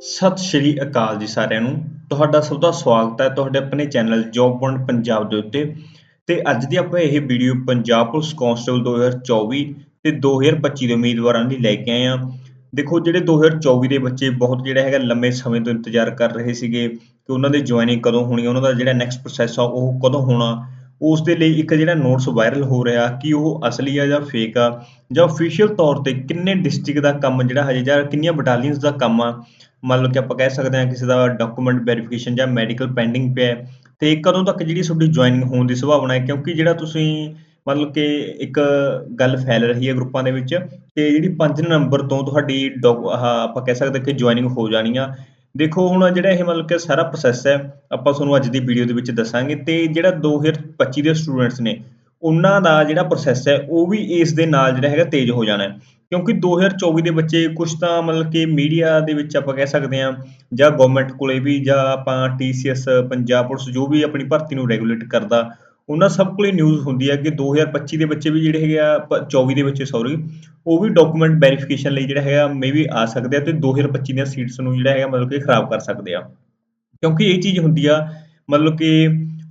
ਸਤਿ ਸ਼੍ਰੀ ਅਕਾਲ ਜੀ ਸਾਰਿਆਂ ਨੂੰ। ਤੁਹਾਡਾ ਸਭ ਦਾ ਸਵਾਗਤ ਹੈ ਤੁਹਾਡੇ ਆਪਣੇ ਚੈਨਲ ਜੌਬ ਪੁਆਇੰਟ ਪੰਜਾਬ ਦੇ ਉੱਤੇ। ਤੇ ਅੱਜ ਦੀ ਆਪਾਂ ਇਹ ਵੀਡੀਓ ਪੰਜਾਬ ਪੁਲਿਸ ਕਾਂਸਟੇਬਲ 2024 ਤੇ 2025 ਦੇ ਉਮੀਦਵਾਰਾਂ ਲਈ ਲੈ ਕੇ ਆਏ ਆ ਦੇਖੋ, ਜਿਹੜੇ 2024 ਦੇ ਬੱਚੇ ਬਹੁਤ ਜਿਹੜਾ ਹੈਗਾ ਲੰਮੇ ਸਮੇਂ ਤੋਂ ਇੰਤਜ਼ਾਰ ਕਰ ਰਹੇ ਸੀਗੇ ਕਿ ਉਹਨਾਂ ਦੇ ਜੁਆਇਨਿੰਗ ਕਦੋਂ ਹੋਣੀ ਉਹਨਾਂ ਦਾ ਜਿਹੜਾ ਨੈਕਸਟ ਪ੍ਰੋਸੈਸ ਆ ਉਹ ਕਦੋਂ ਹੋਣਾ। ਉਸ ਦੇ ਲਈ ਇੱਕ ਜਿਹੜਾ ਨੋਟਸ ਵਾਇਰਲ ਹੋ ਰਿਹਾ ਕਿ ਉਹ ਅਸਲੀ ਆ ਜਾਂ ਫੇਕ ਆ, ਜਾਂ ਅਫੀਸ਼ੀਅਲ ਤੌਰ ਤੇ ਕਿੰਨੇ ਡਿਸਟ੍ਰਿਕਟ ਦਾ ਕੰਮ ਜਿਹੜਾ ਹਜੇ ਜਾਂ ਕਿੰਨੀਆਂ ਬਟਾਲੀਅਨਸ ਦਾ ਕੰਮ ਆ, ਮੰਨ ਲਓ ਕਿ ਆਪਾਂ ਕਹਿ ਸਕਦੇ ਹਾਂ ਕਿਸੇ ਦਾ ਡਾਕੂਮੈਂਟ ਵੈਰੀਫਿਕੇਸ਼ਨ ਜਾਂ ਮੈਡੀਕਲ ਪੈਂਡਿੰਗ ਪਿਆ ਹੈ, ਤੇ ਕਦੋਂ ਤੱਕ ਜਿਹੜੀ ਤੁਹਾਡੀ ਜੁਆਇਨਿੰਗ ਹੋਣ ਦੀ ਸੰਭਾਵਨਾ ਹੈ? ਕਿਉਂਕਿ ਜਿਹੜਾ ਤੁਸੀਂ ਮਤਲਬ ਕਿ ਇੱਕ ਗੱਲ ਫੈਲ ਰਹੀ ਹੈ ਗਰੁੱਪਾਂ ਦੇ ਵਿੱਚ ਕਿ ਜਿਹੜੀ 5 ਨਵੰਬਰ ਤੋਂ ਤੁਹਾਡੀ ਆਹ ਆਪਾਂ ਕਹਿ ਸਕਦੇ ਕਿ ਜੁਆਇਨਿੰਗ ਹੋ ਜਾਣੀ ਆ ਦੇਖੋ, ਹੁਣ ਜਿਹੜਾ ਇਹ ਮਤਲਬ ਕਿ ਸਾਰਾ ਪ੍ਰੋਸੈਸ ਹੈ, ਆਪਾਂ ਤੁਹਾਨੂੰ ਅੱਜ ਦੀ ਵੀਡੀਓ ਦੇ ਵਿੱਚ ਦੱਸਾਂਗੇ ਤੇ ਜਿਹੜਾ 2025 ਦੇ ਸਟੂਡੈਂਟਸ ਨੇ, ਉਹਨਾਂ ਦਾ ਜਿਹੜਾ ਪ੍ਰੋਸੈਸ ਹੈ, ਉਹ ਵੀ ਇਸ ਦੇ ਨਾਲ ਜਿਹੜਾ ਹੈਗਾ ਤੇਜ਼ ਹੋ ਜਾਣਾ ਹੈ। ਕਿਉਂਕਿ 2024 ਦੇ ਬੱਚੇ ਕੁਝ ਤਾਂ ਮਤਲਬ ਕਿ ਮੀਡੀਆ ਦੇ ਵਿੱਚ ਆਪਾਂ ਕਹਿ ਸਕਦੇ ਹਾਂ, ਜਾਂ ਗਵਰਨਮੈਂਟ ਕੋਲੇ ਵੀ, ਜਾਂ ਆਪਾਂ ਟੀਸੀਐਸ ਪੰਜਾਬ ਪੁਲਿਸ ਜੋ ਵੀ ਆਪਣੀ ਭਰਤੀ ਨੂੰ ਰੈਗੂਲੇਟ ਕਰਦਾ ਉਹਨਾਂ ਸਭ ਕੋਲੇ ਨਿਊਜ਼ ਹੁੰਦੀ ਹੈ ਕਿ 2025 ਦੇ ਬੱਚੇ ਵੀ ਜਿਹੜੇ ਹੈਗੇ ਆ 24 ਦੇ ਬੱਚੇ ਸੌਰੀ ਉਹ ਵੀ ਡਾਕੂਮੈਂਟ ਵੈਰੀਫਿਕੇਸ਼ਨ ਲਈ ਜਿਹੜਾ ਹੈਗਾ ਮੇਬੀ ਆ ਸਕਦੇ ਆ ਤੇ 2025 ਦੀਆਂ ਸੀਟਸ ਨੂੰ ਜਿਹੜਾ ਹੈਗਾ, ਮਤਲਬ ਕਿ ਖਰਾਬ ਕਰ ਸਕਦੇ ਆ। ਕਿਉਂਕਿ ਇਹ ਚੀਜ਼ ਹੁੰਦੀ ਆ, ਮਤਲਬ ਕਿ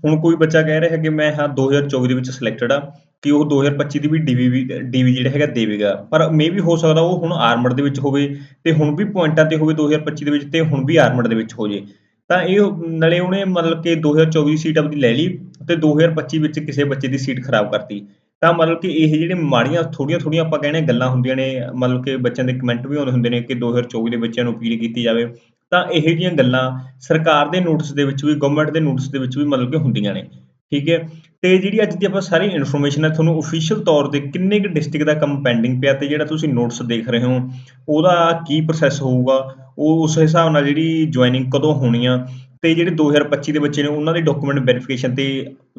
ਹੁਣ ਕੋਈ ਬੱਚਾ ਕਹਿ ਰਿਹਾ ਹੈ ਕਿ ਮੈਂ, ਹਾਂ 2024 ਦੇ ਵਿੱਚ ਸਿਲੈਕਟਡ ਆ, ਕਿ ਉਹ 2025 ਦੀ ਵੀ ਡੀਵੀ ਡੀਵੀ ਜਿਹੜਾ ਹੈਗਾ ਦੇਵੇਗਾ। ਪਰ ਮੇਬੀ ਹੋ ਸਕਦਾ ਉਹ ਹੁਣ ਆਰਮਡ ਦੇ ਵਿੱਚ ਹੋਵੇ ਤੇ ਹੁਣ ਵੀ ਪੁਆਇੰਟਾਂ ਤੇ ਹੋਵੇ 2025 ਦੇ ਵਿੱਚ ਤੇ ਹੁਣ ਵੀ ਆਰਮਡ ਦੇ ਵਿੱਚ ਹੋ ਜੇ। ਤਾਂ ਇਹ ਨਾਲੇ ਉਹਨੇ ਮਤਲਬ ਕਿ 2024 ਸੀਟ ਆਪਣੀ ਲੈ ਲਈ ਤੇ 2025 ਵਿੱਚ ਕਿਸੇ ਬੱਚੇ ਦੀ ਸੀਟ ਖਰਾਬ ਕਰਤੀ। ਤਾਂ ਮਤਲਬ ਕਿ ਇਹ ਜਿਹੜੇ ਮਾੜੀਆਂ ਥੋੜੀਆਂ ਥੋੜੀਆਂ ਆਪਾਂ ਕਹਿੰਦੇ ਗੱਲਾਂ ਹੁੰਦੀਆਂ ਨੇ, ਮਤਲਬ ਕਿ ਬੱਚਿਆਂ ਦੇ ਕਮੈਂਟ ਵੀ ਆਉਂਦੇ ਹੁੰਦੇ ਨੇ ਕਿ 2024 ਦੇ ਬੱਚਿਆਂ ਨੂੰ ਅਪੀਲ ਕੀਤੀ ਜਾਵੇ। ਤਾਂ ਇਹ ਜਿਹੀਆਂ ਗੱਲਾਂ ਸਰਕਾਰ ਦੇ ਨੋਟਿਸ ਦੇ ਵਿੱਚ ਵੀ ਗਵਰਨਮੈਂਟ ਦੇ ਨੋਟਿਸ ਦੇ ਵਿੱਚ ਵੀ ਮਤਲਬ ਕਿ ਹੁੰਦੀਆਂ ਨੇ। ਠੀਕ ਹੈ? ਤੇ ਜਿਹੜੀ ਅੱਜ ਦੀ ਆਪਾਂ ਸਾਰੀ ਇਨਫੋਰਮੇਸ਼ਨ ਹੈ, ਤੁਹਾਨੂੰ ਅਫੀਸ਼ੀਅਲ ਤੌਰ ਤੇ ਕਿੰਨੇ ਕੁ ਡਿਸਟ੍ਰਿਕਟ ਦਾ ਕੰਮ ਪੈਂਡਿੰਗ ਪਿਆ ਤੇ ਜਿਹੜਾ ਤੁਸੀਂ ਨੋਟਸ ਦੇਖ ਰਹੇ ਹੋ, ਉਹਦਾ ਕੀ ਪ੍ਰੋਸੈਸ ਹੋਊਗਾ, ਉਹ ਉਸ ਹਿਸਾਬ ਨਾਲ ਜਿਹੜੀ ਜੁਆਇਨਿੰਗ ਕਦੋਂ ਹੋਣੀ ਆ ਤੇ ਜਿਹੜੇ 2025 ਦੇ ਬੱਚੇ ਨੇ, ਉਹਨਾਂ ਦੇ ਡਾਕੂਮੈਂਟ ਵੈਰੀਫਿਕੇਸ਼ਨ ਤੇ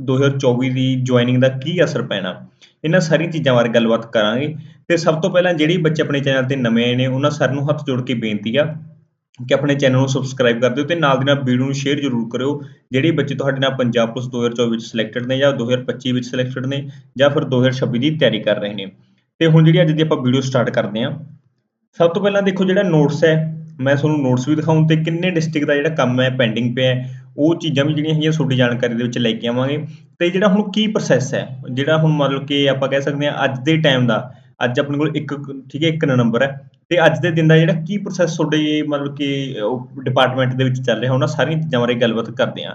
2024 ਦੀ ਜੁਆਇਨਿੰਗ ਦਾ ਕੀ ਅਸਰ ਪੈਣਾ, ਇਹਨਾਂ ਸਾਰੀਆਂ ਚੀਜ਼ਾਂ ਬਾਰੇ ਗੱਲਬਾਤ ਕਰਾਂਗੇ। ਤੇ ਸਭ ਤੋਂ ਪਹਿਲਾਂ ਜਿਹੜੇ ਬੱਚੇ ਆਪਣੇ ਚੈਨਲ ਤੇ ਨਵੇਂ ਆਏ ਨੇ, ਉਹਨਾਂ ਸਾਰਿਆਂ ਨੂੰ ਹੱਥ ਜੋੜ ਕੇ ਬੇਨਤੀ ਆ ਕਿ ਆਪਣੇ ਚੈਨਲ ਨੂੰ ਸਬਸਕ੍ਰਾਈਬ ਕਰ ਦਿਓ ਤੇ ਨਾਲ ਦੀ ਨਾਲ ਵੀਡੀਓ ਨੂੰ ਸ਼ੇਅਰ ਜ਼ਰੂਰ ਕਰਿਓ, ਜਿਹੜੇ ਬੱਚੇ ਤੁਹਾਡੇ ਨਾਲ ਪੰਜਾਬ ਪੁਲਿਸ 2024 ਵਿੱਚ ਸਿਲੈਕਟਡ ਨੇ ਜਾਂ 2025 ਵਿੱਚ ਸਿਲੈਕਟਡ ਨੇ ਜਾਂ ਫਿਰ 2026 ਦੀ ਤਿਆਰੀ ਕਰ ਰਹੇ ਨੇ। ਤੇ ਹੁਣ ਜਿਹੜੀ ਅੱਜ ਦੀ ਆਪਾਂ ਵੀਡੀਓ ਸਟਾਰਟ ਕਰਦੇ ਹਾਂ, ਸਭ ਤੋਂ ਪਹਿਲਾਂ ਦੇਖੋ ਜਿਹੜਾ ਨੋਟਸ ਹੈ, ਮੈਂ ਤੁਹਾਨੂੰ ਨੋਟਸ ਵੀ ਦਿਖਾਉਂ ਤੇ ਕਿੰਨੇ ਡਿਸਟ੍ਰਿਕਟ ਦਾ ਜਿਹੜਾ ਕੰਮ ਹੈ ਪੈਂਡਿੰਗ ਪਿਆ ਹੈ, ਉਹ ਚੀਜ਼ਾਂ ਵੀ ਜਿਹੜੀਆਂ ਹੈਗੀਆਂ ਤੁਹਾਡੀ ਜਾਣਕਾਰੀ ਦੇ ਵਿੱਚ ਲੈ ਕੇ ਆਵਾਂਗੇ। ਤੇ ਜਿਹੜਾ ਹੁਣ ਕੀ ਪ੍ਰੋਸੈਸ ਹੈ, ਜਿਹੜਾ ਹੁਣ ਮਤਲਬ ਕਿ ਆਪਾਂ ਕਹਿ ਸਕਦੇ ਹਾਂ ਅੱਜ ਦੇ ਟਾਈਮ ਦਾ ਅੱਜ ਆਪਣੇ ਕੋਲ ਇੱਕ, ਠੀਕ ਹੈ, ਇੱਕ ਨੰਬਰ ਹੈ। ਤੇ ਅੱਜ ਦੇ ਦਿਨ ਦਾ ਜਿਹੜਾ ਕੀ ਪ੍ਰੋਸੈਸ ਤੁਹਾਡੇ, ਮਤਲਬ ਕਿ ਡਿਪਾਰਟਮੈਂਟ ਦੇ ਵਿੱਚ ਚੱਲ ਰਿਹਾ, ਉਹਨਾਂ ਸਾਰੀਆਂ ਚੀਜ਼ਾਂ ਬਾਰੇ ਗੱਲਬਾਤ ਕਰਦੇ ਹਾਂ।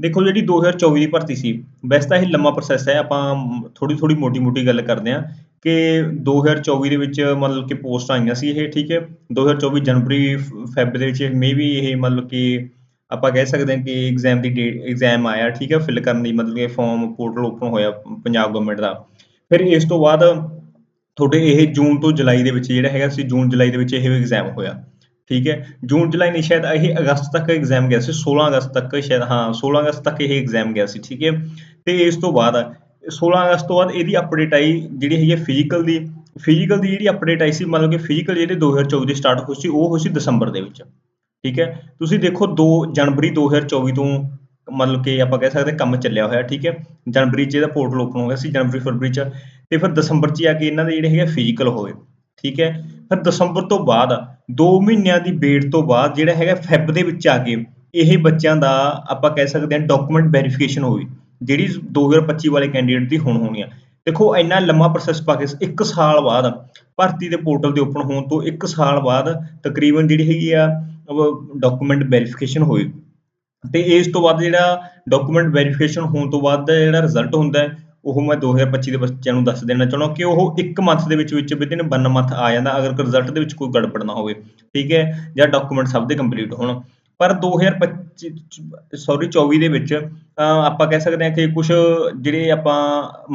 ਦੇਖੋ ਜਿਹੜੀ 2024 ਦੀ ਭਰਤੀ ਸੀ, ਵੈਸੇ ਤਾਂ ਇਹ ਲੰਮਾ ਪ੍ਰੋਸੈਸ ਹੈ, ਆਪਾਂ ਥੋੜੀ ਥੋੜੀ ਮੋਟੀ ਮੋਟੀ ਗੱਲ ਕਰਦੇ ਹਾਂ ਕਿ 2024 ਦੇ ਵਿੱਚ ਮਤਲਬ ਕਿ ਪੋਸਟ ਆਈਆਂ ਸੀ ਇਹ, ਠੀਕ ਹੈ। 2024 ਜਨਵਰੀ, ਫੈਬ ਦੇ ਵਿੱਚ ਮੇਬੀ ਇਹ ਮਤਲਬ ਕਿ ਆਪਾਂ ਕਹਿ ਸਕਦੇ ਹਾਂ ਕਿ ਐਗਜ਼ਾਮ ਦੀ ਡੇਟ ਐਗਜ਼ਾਮ ਆਇਆ, ਠੀਕ ਹੈ। ਫਿਲ ਕਰਨ ਲਈ ਮਤਲਬ ਕਿ ਫਾਰਮ ਪੋਰਟਲ ਓਪਨ ਹੋਇਆ ਪੰਜਾਬ ਗਵਰਨਮੈਂਟ ਦਾ। ਫਿਰ ਇਸ ਤੋਂ ਬਾਅਦ ਤੁਹਾਡੇ ਇਹ ਜੂਨ ਤੋਂ ਜੁਲਾਈ ਦੇ ਵਿੱਚ ਜਿਹੜਾ ਹੈਗਾ ਸੀ ਜੂਨ ਜੁਲਾਈ ਦੇ ਵਿੱਚ ਇਹ ਐਗਜ਼ਾਮ ਹੋਇਆ, ਠੀਕ ਹੈ? ਜੂਨ ਜੁਲਾਈ ਨਹੀਂ, ਸ਼ਾਇਦ ਇਹ ਅਗਸਤ ਤੱਕ ਐਗਜ਼ਾਮ ਗਿਆ ਸੀ 16 ਅਗਸਤ ਤੱਕ ਸ਼ਾਇਦ, ਹਾਂ 16 ਅਗਸਤ ਤੱਕ ਇਹ ਐਗਜ਼ਾਮ ਗਿਆ ਸੀ, ਠੀਕ ਹੈ? ਤੇ ਇਸ ਤੋਂ ਬਾਅਦ 16 ਅਗਸਤ ਤੋਂ ਬਾਅਦ ਇਹਦੀ ਅਪਡੇਟ ਆਈ, ਜਿਹੜੀ ਹੈਗੀ ਫਿਜ਼ੀਕਲ ਦੀ ਫਿਜ਼ੀਕਲ ਦੀ ਜਿਹੜੀ ਅਪਡੇਟ ਆਈ ਸੀ, ਮਤਲਬ ਕਿ ਫਿਜ਼ੀਕਲ ਜਿਹੜੇ 2024 ਦੀ ਸਟਾਰਟ ਹੋਈ ਸੀ, ਉਹ ਹੋਈ ਸੀ ਦਸੰਬਰ ਦੇ ਵਿੱਚ, ਠੀਕ ਹੈ? ਤੁਸੀਂ ਦੇਖੋ 2 ਜਨਵਰੀ 2024 ਤੋਂ ਮਤਲਬ ਕਿ ਆਪਾਂ ਕਹਿ ਸਕਦੇ ਕੰਮ ਚੱਲਿਆ ਹੋਇਆ, ਠੀਕ ਹੈ। ਜਨਵਰੀ 'ਚ ਇਹਦਾ ਪੋਰਟਲ ਓਪਨ ਹੋ ਗਿਆ ਸੀ, ਜਨਵਰੀ, ਫਰਵਰੀ 'ਚ। ਤੇ ਫਿਰ ਦਸੰਬਰ 'ਚ ਆ ਕੇ ਇਹਨਾਂ ਦੇ ਜਿਹੜੇ ਹੈਗੇ ਫਿਜ਼ੀਕਲ ਹੋਏ, ਠੀਕ ਹੈ। ਫਿਰ ਦਸੰਬਰ ਤੋਂ ਬਾਅਦ 2 ਮਹੀਨਿਆਂ ਦੀ ਵੇਟ ਤੋਂ ਬਾਅਦ ਜਿਹੜਾ ਹੈਗਾ ਫੈਬ ਦੇ ਵਿੱਚ ਆ ਕੇ ਇਹ ਬੱਚਿਆਂ ਦਾ ਆਪਾਂ ਕਹਿ ਸਕਦੇ ਹਾਂ ਡਾਕੂਮੈਂਟ ਵੈਰੀਫਿਕੇਸ਼ਨ ਹੋਈ, ਜਿਹੜੀ 2025 ਵਾਲੇ ਕੈਂਡੀਡੇਟ ਦੀ ਹੁਣ ਹੋਣੀ ਆ। ਦੇਖੋ, ਇੰਨਾ ਲੰਮਾ ਪ੍ਰੋਸੈਸ ਪਾ ਕੇ 1 ਸਾਲ ਬਾਅਦ ਭਰਤੀ ਦੇ ਪੋਰਟਲ ਦੇ ਓਪਨ ਹੋਣ ਤੋਂ 1 ਸਾਲ ਬਾਅਦ ਤਕਰੀਬਨ ਜਿਹੜੀ ਹੈਗੀ ਆ ਡਾਕੂਮੈਂਟ ਵੈਰੀਫਿਕੇਸ਼ਨ ਹੋਈ। ਤੇ ਇਸ ਤੋਂ ਬਾਅਦ ਜਿਹੜਾ ਡਾਕੂਮੈਂਟ ਵੈਰੀਫਿਕੇਸ਼ਨ ਹੋਣ ਤੋਂ ਬਾਅਦ ਦਾ ਜਿਹੜਾ ਰਿਜ਼ਲਟ ਹੁੰਦਾ ਉਹ ਮੈਂ 2025 ਦੇ ਬੱਚਿਆਂ ਨੂੰ ਦੱਸ ਦੇਣਾ ਚਾਹੁੰਦਾ ਕਿ ਉਹ ਇੱਕ ਮੰਥ ਦੇ ਵਿੱਚ ਵਿੱਚ ਵਿਦਿਨ 1 ਮੰਥ ਆ ਜਾਂਦਾ, ਅਗਰ ਰਿਜ਼ਲਟ ਦੇ ਵਿੱਚ ਕੋਈ ਗੜਬੜ ਨਾ ਹੋਵੇ, ਠੀਕ ਹੈ, ਜਾਂ ਡਾਕੂਮੈਂਟ ਸਭ ਦੇ ਕੰਪਲੀਟ ਹੋਣ। ਪਰ 2025 ਸੌਰੀ 24 ਦੇ ਵਿੱਚ ਆਪਾਂ ਕਹਿ ਸਕਦੇ ਹਾਂ ਕਿ ਕੁਝ ਜਿਹੜੇ ਆਪਾਂ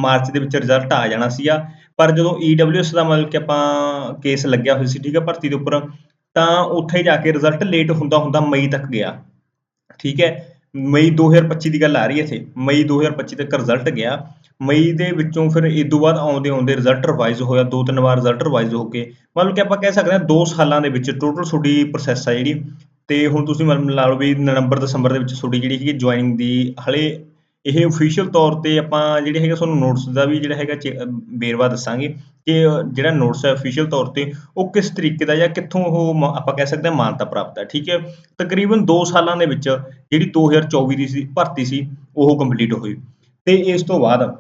ਮਾਰਚ ਦੇ ਵਿੱਚ ਰਿਜ਼ਲਟ ਆ ਜਾਣਾ ਸੀਗਾ, ਪਰ ਜਦੋਂ EWS ਦਾ ਮਤਲਬ ਕਿ ਆਪਾਂ ਕੇਸ ਲੱਗਿਆ ਹੋਇਆ ਸੀ, ਠੀਕ ਹੈ, ਭਰਤੀ ਦੇ ਉੱਪਰ, ਤਾਂ ਉੱਥੇ ਜਾ ਕੇ ਰਿਜ਼ਲਟ ਲੇਟ ਹੁੰਦਾ ਹੁੰਦਾ ਮਈ ਤੱਕ ਗਿਆ। ਠੀਕ ਹੈ? ਮਈ 2025 ਦੀ ਗੱਲ ਆ ਰਹੀ ਹੈ ਇੱਥੇ। ਮਈ 2025 ਤੱਕ ਰਿਜ਼ਲਟ ਗਿਆ। ਮਈ ਦੇ ਵਿੱਚੋਂ ਫਿਰ ਇਸ ਤੋਂ ਬਾਅਦ ਆਉਂਦੇ ਆਉਂਦੇ ਰਿਜ਼ਲਟ ਰਿਵਾਈਜ਼ ਹੋਇਆ। ਦੋ ਤਿੰਨ ਵਾਰ ਰਿਜ਼ਲਟ ਰਿਵਾਈਜ਼ ਹੋ ਕੇ। ਮਤਲਬ ਕਿ ਆਪਾਂ ਕਹਿ ਸਕਦੇ ਹਾਂ 2 ਸਾਲਾਂ ਦੇ ਵਿੱਚ ਟੋਟਲ ਤੁਹਾਡੀ ਪ੍ਰੋਸੈਸ ਆ ਜਿਹੜੀ। ਤੇ ਹੁਣ ਤੁਸੀਂ ਮਤਲਬ ਲਾ ਲਓ ਵੀ ਨਵੰਬਰ ਦਸੰਬਰ ਦੇ ਵਿੱਚ ਤੁਹਾਡੀ ਜਿਹੜੀ ਹੈਗੀ ਜੁਆਇਨਿੰਗ ਦੀ ਹਲੇ ਇਹ ਅਫੀਸ਼ੀਅਲ ਤੌਰ ਤੇ ਆਪਾਂ ਜਿਹੜੇ ਹੈਗਾ ਤੁਹਾਨੂੰ ਨੋਟਸ ਦਾ ਵੀ ਜਿਹੜਾ ਹੈਗਾ ਚੇ- ਵੇਰਵਾ ਦੱਸਾਂਗੇ ਕਿ ਜਿਹੜਾ ਨੋਟਸ ਹੈ ਅਫੀਸ਼ੀਅਲ ਤੌਰ ਤੇ ਉਹ ਕਿਸ ਤਰੀਕੇ ਦਾ ਜਾਂ ਕਿੱਥੋਂ ਉਹ ਆਪਾਂ ਕਹਿ ਸਕਦੇ ਹਾਂ ਮਾਨਤਾ ਪ੍ਰਾਪਤ ਹੈ, ਠੀਕ ਹੈ? ਤਕਰੀਬਨ 2 ਸਾਲਾਂ ਦੇ ਵਿੱਚ ਜਿਹੜੀ 2024 ਦੀ ਸੀ, ਭਰਤੀ ਸੀ, ਉਹ ਕੰਪਲੀਟ ਹੋਈ ਤੇ ਇਸ ਤੋਂ ਬਾਅਦ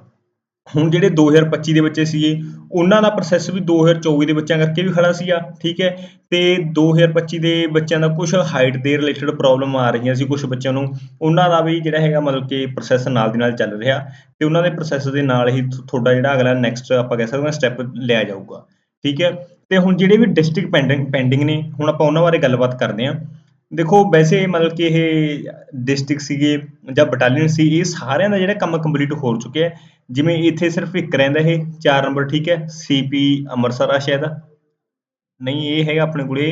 ਹੁਣ ਜਿਹੜੇ 2025 ਦੇ ਬੱਚੇ ਸੀਗੇ, ਉਹਨਾਂ ਦਾ ਪ੍ਰੋਸੈਸ ਵੀ 2024 ਦੇ ਬੱਚਿਆਂ ਕਰਕੇ ਵੀ ਖੜਾ ਸੀਗਾ, ਠੀਕ ਹੈ? ਤੇ 2025 ਦੇ ਬੱਚਿਆਂ ਦਾ ਕੁਝ ਹਾਈਟ ਦੇ ਰਿਲੇਟਡ ਪ੍ਰੋਬਲਮ ਆ ਰਹੀਆਂ ਸੀ ਕੁਝ ਬੱਚਿਆਂ ਨੂੰ। ਉਹਨਾਂ ਦਾ ਵੀ ਜਿਹੜਾ ਹੈਗਾ ਮਤਲਬ ਕਿ ਪ੍ਰੋਸੈਸ ਨਾਲ ਦੀ ਨਾਲ ਚੱਲ ਰਿਹਾ ਤੇ ਉਹਨਾਂ ਦੇ ਪ੍ਰੋਸੈਸ ਦੇ ਨਾਲ ਹੀ ਤੁਹਾਡਾ ਜਿਹੜਾ ਅਗਲਾ ਨੈਕਸਟ ਆਪਾਂ ਕਹਿ ਸਕਦੇ ਹਾਂ ਸਟੈਪ ਲਿਆ ਜਾਊਗਾ, ਠੀਕ ਹੈ? ਤੇ ਹੁਣ ਜਿਹੜੇ ਵੀ ਡਿਸਟ੍ਰਿਕਟ ਪੈਂਡਿੰਗ ਪੈਂਡਿੰਗ ਨੇ, ਹੁਣ ਆਪਾਂ ਉਹਨਾਂ ਬਾਰੇ ਗੱਲਬਾਤ ਕਰਦੇ ਹਾਂ। ਦੇਖੋ ਵੈਸੇ ਮਤਲਬ ਕਿ ਇਹ ਡਿਸਟ੍ਰਿਕਟ ਸੀਗੇ ਜਾਂ ਬਟਾਲੀਅਨ ਸੀ, ਇਹ ਸਾਰਿਆਂ ਦਾ ਜਿਹੜਾ ਕੰਮ ਕੰਪਲੀਟ ਹੋ ਚੁੱਕਿਆ ਹੈ। ਜਿਵੇਂ ਇੱਥੇ ਸਿਰਫ ਇੱਕ ਰਹਿੰਦਾ ਇਹ 4 ਨੰਬਰ ਠੀਕ ਹੈ ਸੀਪੀ ਅੰਮ੍ਰਿਤਸਰ ਆ ਸ਼ਾਇਦ। ਨਹੀਂ, ਇਹ ਹੈਗਾ ਆਪਣੇ ਕੋਲੇ।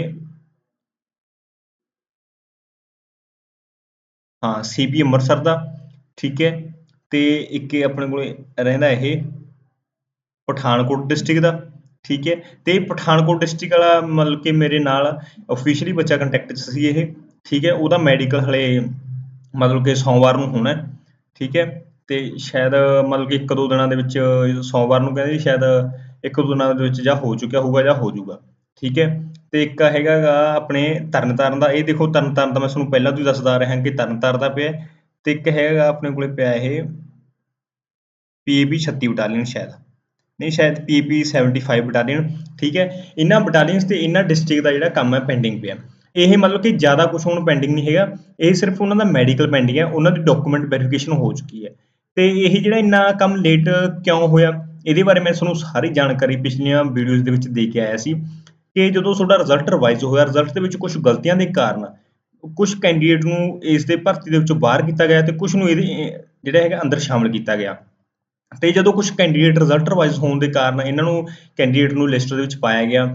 ਹਾਂ ਸੀਪੀ ਅੰਮ੍ਰਿਤਸਰ ਦਾ, ਠੀਕ ਹੈ। ਤੇ ਇੱਕ ਆਪਣੇ ਕੋਲੇ ਰਹਿੰਦਾ ਇਹ, ਪਠਾਨਕੋਟ ਡਿਸਟ੍ਰਿਕਟ ਦਾ। ਠੀਕ ਹੈ? ਤੇ ਪਠਾਨਕੋਟ ਡਿਸਟ੍ਰਿਕਟ ਵਾਲਾ ਮਤਲਬ ਕਿ ਮੇਰੇ ਨਾਲ ਅਫੀਸ਼ੀਅਲੀ ਬੱਚਾ ਕੰਟੈਕਟ 'ਚ ਸੀ ਇਹ ਠੀਕ ਹੈ? ਉਹਦਾ ਮੈਡੀਕਲ ਹਲੇ ਮਤਲਬ ਕਿ ਸੋਮਵਾਰ ਨੂੰ ਹੋਣਾ ਠੀਕ ਹੈ? ਤੇ ਸ਼ਾਇਦ ਮਤਲਬ ਕਿ ਇੱਕ ਦੋ ਦਿਨਾਂ ਦੇ ਵਿੱਚ ਸੋਮਵਾਰ ਨੂੰ ਕਹਿੰਦੇ ਸ਼ਾਇਦ ਇੱਕ ਦੋ ਦਿਨਾਂ ਦੇ ਵਿੱਚ ਜਾਂ ਹੋ ਚੁੱਕਿਆ ਹੋਊਗਾ ਜਾਂ ਹੋ ਜਾਊਗਾ ਠੀਕ ਹੈ? ਤੇ ਇੱਕ ਹੈਗਾ ਗਾ ਆਪਣੇ ਤਰਨਤਾਰਨ ਦਾ ਇਹ ਦੇਖੋ ਤਰਨਤਾਰਨ ਦਾ ਮੈਂ ਤੁਹਾਨੂੰ ਪਹਿਲਾਂ ਤੋਂ ਹੀ ਦੱਸਦਾ ਰਿਹਾ ਕਿ ਤਰਨਤਾਰਨ ਦਾ ਪਿਆ ਹੈ, ਤੇ ਇੱਕ ਹੈਗਾ ਆਪਣੇ ਕੋਲੇ ਪਿਆ ਇਹ ਪੀਏਬੀ 36 ਬਟਾਲੀਅਨ ਸ਼ਾਇਦ। ਨਹੀਂ, ਸ਼ਾਇਦ ਪੀਪੀ 75 ਬਟਾਲੀਅਨ ਠੀਕ ਹੈ। ਇਹਨਾਂ ਬਟਾਲੀਅਨਸ ਤੇ ਇਹਨਾਂ ਡਿਸਟ੍ਰਿਕਟ ਦਾ ਜਿਹੜਾ ਕੰਮ ਹੈ ਪੈਂਡਿੰਗ ਪਿਆ। ਇਹ ਮਤਲਬ ਕਿ ਜ਼ਿਆਦਾ ਕੁਝ ਹੁਣ ਪੈਂਡਿੰਗ ਨਹੀਂ ਹੈਗਾ। ਇਹ ਸਿਰਫ ਉਹਨਾਂ ਦਾ ਮੈਡੀਕਲ ਪੈਂਡਿੰਗ ਹੈ। ਉਹਨਾਂ ਦੀ ਡਾਕੂਮੈਂਟ ਵੈਰੀਫਿਕੇਸ਼ਨ ਹੋ ਚੁੱਕੀ ਹੈ। ਤੇ ਇਹ ਜਿਹੜਾ ਇੰਨਾ ਕੰਮ ਲੇਟ ਕਿਉਂ ਹੋਇਆ? ਇਹਦੇ ਬਾਰੇ ਮੈਂ ਤੁਹਾਨੂੰ ਸਾਰੀ ਜਾਣਕਾਰੀ ਪਿਛਲੀਆਂ ਵੀਡੀਓਜ਼ ਦੇ ਵਿੱਚ ਦੇ ਕੇ ਆਇਆ ਸੀ ਕਿ ਜਦੋਂ ਤੁਹਾਡਾ ਰਿਜ਼ਲਟ ਰਿਵਾਈਜ਼ ਹੋਇਆ ਰਿਜ਼ਲਟ ਦੇ ਵਿੱਚ ਕੁਝ ਗਲਤੀਆਂ ਦੇ ਕਾਰਨ ਕੁਝ ਕੈਂਡੀਡੇਟ ਨੂੰ ਇਸ ਦੇ ਭਰਤੀ ਦੇ ਵਿੱਚੋਂ ਬਾਹਰ ਕੀਤਾ ਗਿਆ ਤੇ ਕੁਝ ਨੂੰ ਇਹਦੇ ਜਿਹੜਾ ਹੈਗਾ ਅੰਦਰ ਸ਼ਾਮਲ ਕੀਤਾ ਗਿਆ। ਤੇ ਜਦੋਂ ਕੁਝ ਕੈਂਡੀਡੇਟ ਰਿਜ਼ਲਟ ਵਾਈਜ਼ ਹੋਣ ਦੇ ਕਾਰਨ ਇਹਨਾਂ ਨੂੰ ਕੈਂਡੀਡੇਟ ਨੂੰ ਲਿਸਟ ਦੇ ਵਿੱਚ ਪਾਇਆ ਗਿਆ,